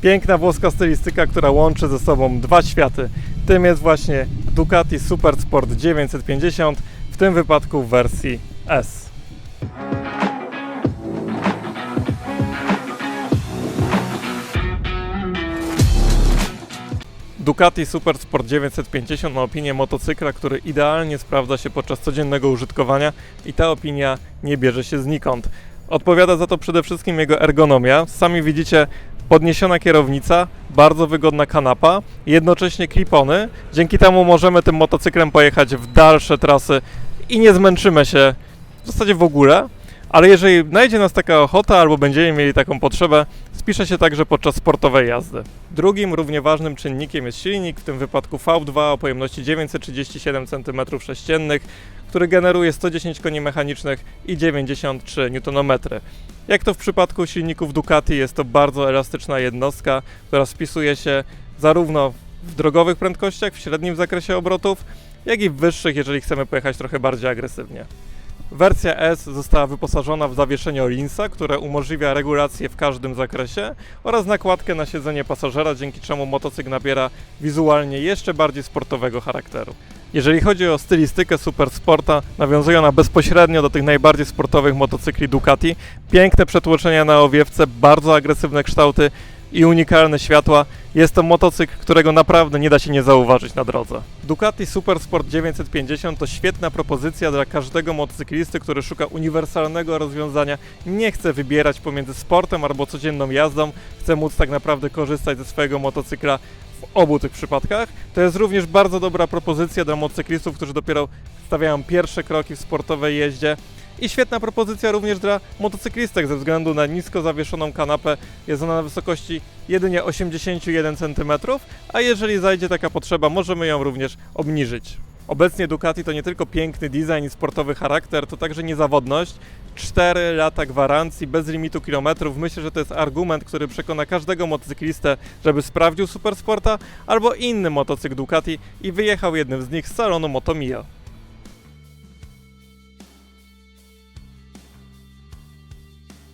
Piękna włoska stylistyka, która łączy ze sobą dwa światy. Tym jest właśnie Ducati Super Sport 950, w tym wypadku w wersji S. Ducati Super Sport 950 ma opinię motocykla, który idealnie sprawdza się podczas codziennego użytkowania i ta opinia nie bierze się znikąd. Odpowiada za to przede wszystkim jego ergonomia. Sami widzicie podniesiona kierownica, bardzo wygodna kanapa, jednocześnie klipony. Dzięki temu możemy tym motocyklem pojechać w dalsze trasy i nie zmęczymy się w zasadzie w ogóle. Ale jeżeli znajdzie nas taka ochota albo będziemy mieli taką potrzebę, spisze się także podczas sportowej jazdy. Drugim równie ważnym czynnikiem jest silnik, w tym wypadku V2 o pojemności 937 cm3, który generuje 110 koni mechanicznych i 93 Nm. Jak to w przypadku silników Ducati, jest to bardzo elastyczna jednostka, która spisuje się zarówno w drogowych prędkościach, w średnim zakresie obrotów, jak i w wyższych, jeżeli chcemy pojechać trochę bardziej agresywnie. Wersja S została wyposażona w zawieszenie Olinsa, które umożliwia regulację w każdym zakresie oraz nakładkę na siedzenie pasażera, dzięki czemu motocykl nabiera wizualnie jeszcze bardziej sportowego charakteru. Jeżeli chodzi o stylistykę Supersporta, nawiązuje ona bezpośrednio do tych najbardziej sportowych motocykli Ducati. Piękne przetłoczenia na owiewce, bardzo agresywne kształty i unikalne światła. Jest to motocykl, którego naprawdę nie da się nie zauważyć na drodze. Ducati Supersport 950 to świetna propozycja dla każdego motocyklisty, który szuka uniwersalnego rozwiązania, nie chce wybierać pomiędzy sportem albo codzienną jazdą, chce móc tak naprawdę korzystać ze swojego motocykla w obu tych przypadkach. To jest również bardzo dobra propozycja dla motocyklistów, którzy dopiero stawiają pierwsze kroki w sportowej jeździe. I świetna propozycja również dla motocyklistek ze względu na nisko zawieszoną kanapę. Jest ona na wysokości jedynie 81 cm, a jeżeli zajdzie taka potrzeba, możemy ją również obniżyć. Obecnie Ducati to nie tylko piękny design i sportowy charakter, to także niezawodność. 4 lata gwarancji, bez limitu kilometrów. Myślę, że to jest argument, który przekona każdego motocyklistę, żeby sprawdził Supersporta albo inny motocykl Ducati i wyjechał jednym z nich z salonu Motomia.